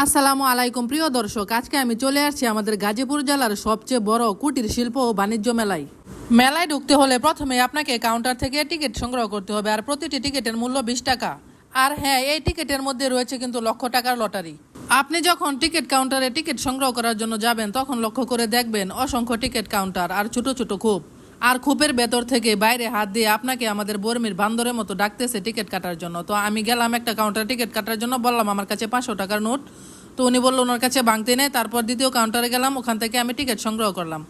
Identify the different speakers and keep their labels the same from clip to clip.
Speaker 1: আসসালামু আলাইকুম, প্রিয় দর্শক। আজকে আমি চলে আসছি আমাদের গাজীপুর জেলার সবচেয়ে বড় কুটির শিল্প ও বাণিজ্য মেলায়। মেলায় ঢুকতে হলে প্রথমে আপনাকে কাউন্টার থেকে টিকিট সংগ্রহ করতে হবে, আর প্রতিটি টিকিটের মূল্য বিশ টাকা। আর হ্যাঁ এই টিকিটের মধ্যে রয়েছে কিন্তু লক্ষ টাকার লটারি। আপনি যখন টিকিট কাউন্টারে টিকিট সংগ্রহ করার জন্য যাবেন, তখন লক্ষ্য করে দেখবেন অসংখ্য টিকিট কাউন্টার আর ছোট ছোট খুব। আর খুপের ভেতর থেকে বাইরে হাত দিয়ে আপনাকে আমাদের বর্মির বান্দরের মতো ডাকতেছে টিকিট কাটার জন্য। তো আমি গেলাম একটা কাউন্টার টিকিট কাটার জন্য, বললাম, আমার কাছে পাঁচশো টাকার নোট। তো উনি বলল, ওনার কাছে বাংতে নেই। তারপর দ্বিতীয় কাউন্টারে গেলাম, ওখান থেকে আমি টিকিট সংগ্রহ করলাম।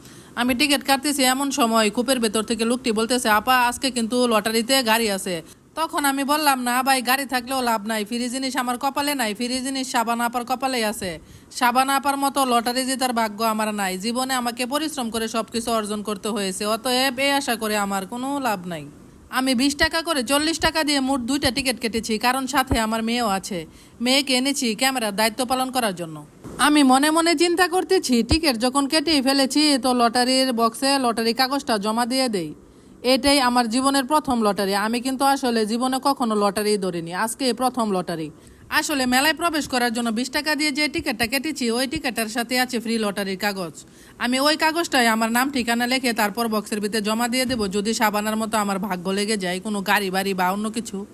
Speaker 1: আমি টিকিট কাটতেছি এমন সময় কূপের ভেতর থেকে লোকটি বলতেছে, আপা, আজকে কিন্তু লটারিতে গাড়ি আছে। তখন আমি বললাম, না ভাই, গাড়ি থাকলেও লাভ নাই। ফ্রি জিনিস আমার কপালে নাই। ফ্রি জিনিস সাবান আপার কপালেই আছে। সাবান আপার মতো লটারি জেতার ভাগ্য আমার নাই। জীবনে আমাকে পরিশ্রম করে সবকিছু অর্জন করতে হয়েছে। অতএব এই আশা করে আমার কোনো লাভ নাই। আমি বিশ টাকা করে চল্লিশ টাকা দিয়ে মোট দুইটা টিকিট কেটেছি, কারণ সাথে আমার মেয়েও আছে। মেয়েকে এনেছি ক্যামেরার দায়িত্ব পালন করার জন্য। আমি মনে মনে চিন্তা করতেছি, টিকিট যখন কেটেই ফেলেছি, তো লটারির বক্সে লটারি কাগজটা জমা দিয়ে দেই। এটাই আমার জীবনের প্রথম লটারি। আমি কিন্তু আসলে জীবনে কখনো লটারি ধরিনি। আজকে প্রথম লটারি। আসলে মেলায় প্রবেশ করার জন্য বিশ টাকা দিয়ে যে টিকিটটা কেটেছি, ওই টিকিটের সাথে আছে ফ্রি লটারির কাগজ। আমি ওই কাগজটাই আমার নাম, ঠিকানা লেখে তারপর বক্সের ভিতরে জমা দিয়ে দেবো। যদি সাবানার মতো আমার ভাগ্য লেগে যায়, কোনো গাড়ি বাড়ি বা অন্য কিছু।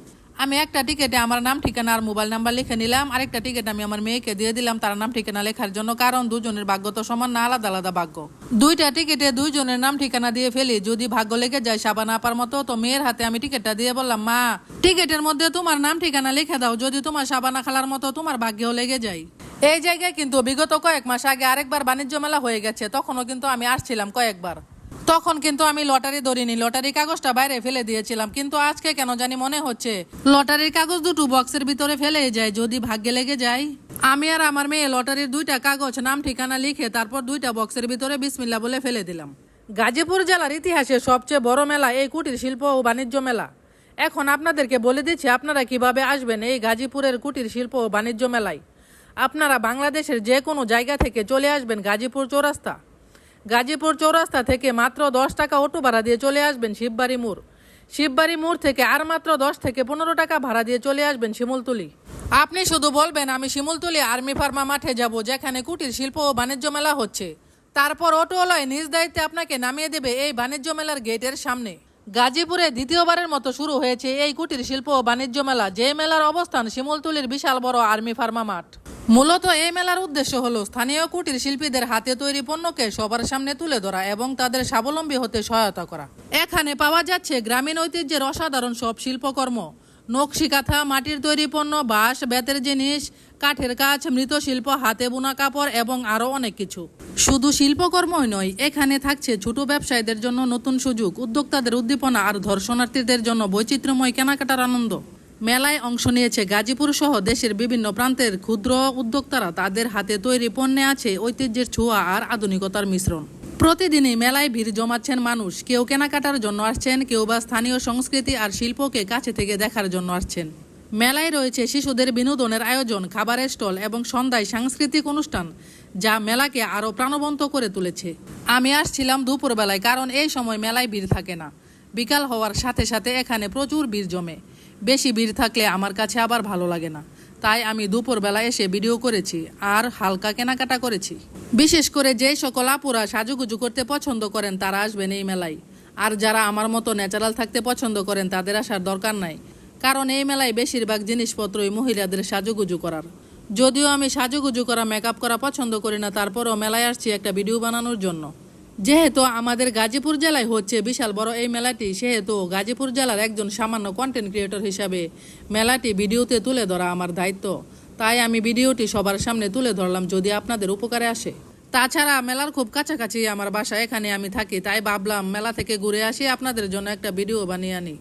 Speaker 1: আমি একটা টিকেটে আমার নাম, ঠিকানা আর মোবাইল নাম্বার লিখে নিলাম। আরেকটা টিকিট আমি আমার মেয়েকে দিয়ে দিলাম, তার নাম, ঠিকানা লেখার জন্য, কারণ দুজনের ভাগ্য তো সমান না, আলাদা আলাদা ভাগ্য। দুইটা টিকিটে দুইজনের নাম, ঠিকানা দিয়ে ফেলি, যদি ভাগ্য লেগে যায় সাবান আপার মতো, তো মেয়ের হাতে আমি টিকিটটা দিয়ে বললাম, মা টিকিটের মধ্যে তোমার নাম, ঠিকানা লিখে দাও, যদি তোমার সাবানা খালার মতো, তোমার ভাগ্যেও লেগে যায়। এই জায়গায় কিন্তু বিগত কয়েক মাস আগে আরেকবার বাণিজ্য মেলা হয়ে গেছে, তখনও কিন্তু আমি আসছিলাম কয়েকবার। তখন কিন্তু আমি লটারি ধরিনি লটারি কাগজটা বাইরে ফেলে দিয়েছিলাম। কিন্তু আজকে কেন জানি মনে হচ্ছে, লটারির কাগজ দুটো বক্সের ভিতরে ফেলে যায়, যদি ভাগ্যে লেগে যায়। আমি আর আমার মেয়ে লটারির দুইটা কাগজ, নাম, ঠিকানা লিখে তারপর দুইটা বক্সের ভিতরে বিসমিল্লা বলে ফেলে দিলাম। গাজীপুর জেলার ইতিহাসে সবচেয়ে বড় মেলা এই কুটির শিল্প ও বাণিজ্য মেলা। এখন আপনাদেরকে বলে দিচ্ছি, আপনারা কীভাবে আসবেন এই গাজীপুরের কুটির শিল্প ও বাণিজ্য মেলায়? আপনারা বাংলাদেশের যে কোনো জায়গা থেকে চলে আসবেন গাজীপুর চৌরাস্তা। গাজীপুর চৌরাস্তা থেকে মাত্র দশ টাকা অটো ভাড়া দিয়ে চলে আসবেন শিববাড়ি মোড়। শিববাড়ি মোড় থেকে আর মাত্র দশ থেকে পনেরো টাকা ভাড়া দিয়ে চলে আসবেন শিমুলতুলি। আপনি শুধু বলবেন, আমি শিমুলতুলি আর্মি ফার্মা মাঠে যাব, যেখানে কুটির শিল্প ও বাণিজ্য মেলা হচ্ছে। তারপর অটোওয়ালায় নিজ দায়িত্বে আপনাকে নামিয়ে দেবে এই বাণিজ্য মেলার গেটের সামনে। গাজীপুরে দ্বিতীয়বারের মতো শুরু হয়েছে এই কুটির শিল্প ও বাণিজ্য মেলা, যে মেলার অবস্থান শিমুলতুলির বিশাল বড় আর্মি ফার্মা মাঠ। মূলত এই মেলার উদ্দেশ্য হল স্থানীয় কুটির শিল্পীদের হাতে তৈরি পণ্যকে সবার সামনে তুলে ধরা এবং তাদের স্বাবলম্বী হতে সহায়তা করা। এখানে পাওয়া যাচ্ছে গ্রামীণ ঐতিহ্যের অসাধারণ সব শিল্পকর্ম। নকশি কাঁথা, মাটির তৈরি পণ্য, বাঁশ, বেতের জিনিস, কাঠের কাজ মৃৎশিল্প হাতে বোনা কাপড় এবং আরও অনেক কিছু। শুধু শিল্পকর্মই নয়, এখানে থাকছে ছোট ব্যবসায়ীদের জন্য নতুন সুযোগ, উদ্যোক্তাদের উদ্দীপনা আর ধর্ষণার্থীদের জন্য বৈচিত্র্যময় কেনাকাটার আনন্দ। মেলায় অংশ নিয়েছে গাজীপুর সহ দেশের বিভিন্ন প্রান্তের ক্ষুদ্র উদ্যোক্তারা। তাদের হাতে তৈরি পণ্যে আছে ঐতিহ্যের ছোঁয়া আর আধুনিকতার মিশ্রণ। প্রতিদিনই মেলায় ভিড় জমাচ্ছেন মানুষ। কেউ কেনাকাটার জন্য আসছেন, কেউ বা স্থানীয় সংস্কৃতি আর শিল্পকে কাছে থেকে দেখার জন্য আসছেন। মেলায় রয়েছে শিশুদের বিনোদনের আয়োজন, খাবারের স্টল এবং সন্ধ্যায় সাংস্কৃতিক অনুষ্ঠান, যা মেলাকে আরও প্রাণবন্ত করে তুলেছে। আমি আসছিলাম দুপুরবেলায়, কারণ এই সময় মেলায় ভিড় থাকে না। বিকাল হওয়ার সাথে সাথে এখানে প্রচুর ভিড় জমে। বেশি ভিড় থাকলে আমার কাছে আবার ভালো লাগে না। তাই আমি দুপুরবেলা এসে ভিডিও করেছি আর হালকা কেনাকাটা করেছি। বিশেষ করে যেই সকল আপুরা সাজুগুজু করতে পছন্দ করেন তারা আসবেন এই মেলায়। আর যারা আমার মতো ন্যাচারাল থাকতে পছন্দ করেন তাদের আসার দরকার নাই। কারণ এই মেলায় বেশিরভাগ জিনিসপত্রই মহিলাদের সাজুগুজু করার। যদিও আমি সাজুগুজু করা মেকআপ করা পছন্দ করি না, তারপরও মেলায় আসছি একটা ভিডিও বানানোর জন্য। যেহেতু আমাদের গাজীপুর জেলায় হচ্ছে বিশাল বড় এই মেলাটি, সেহেতু গাজীপুর জেলার একজন সামান্য কন্টেন্ট ক্রিয়েটর হিসাবে মেলাটি ভিডিওতে তুলে ধরা আমার দায়িত্ব। তাই আমি ভিডিওটি সবার সামনে তুলে ধরলাম যদি আপনাদের উপকারে আসে। তাছাড়া মেলার খুব কাছাকাছি আমার বাসা, এখানে আমি থাকি, তাই ভাবলাম মেলা থেকে ঘুরে আসি, আপনাদের জন্য একটা ভিডিও বানিয়ে আনি।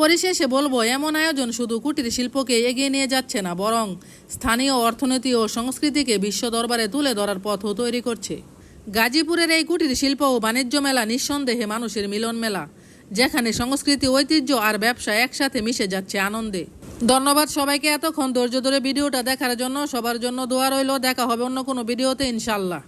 Speaker 1: পরিশেষে বলব, এমন আয়োজন শুধু কুটির শিল্পকে এগিয়ে নিয়ে যাচ্ছে না, বরং স্থানীয় অর্থনীতি ও সংস্কৃতিকে বিশ্ব দরবারে তুলে ধরার পথও তৈরি করছে। গাজীপুরের এই কুটির শিল্প ও বাণিজ্য মেলা নিঃসন্দেহে মানুষের মিলন মেলা, যেখানে সংস্কৃতি, ঐতিহ্য আর ব্যবসা একসাথে মিশে যাচ্ছে আনন্দে। ধন্যবাদ সবাইকে এতক্ষণ ধৈর্য ধরে ভিডিওটা দেখার জন্য। সবার জন্য দোয়া রইল। দেখা হবে অন্য কোনো ভিডিওতে, ইনশাল্লাহ।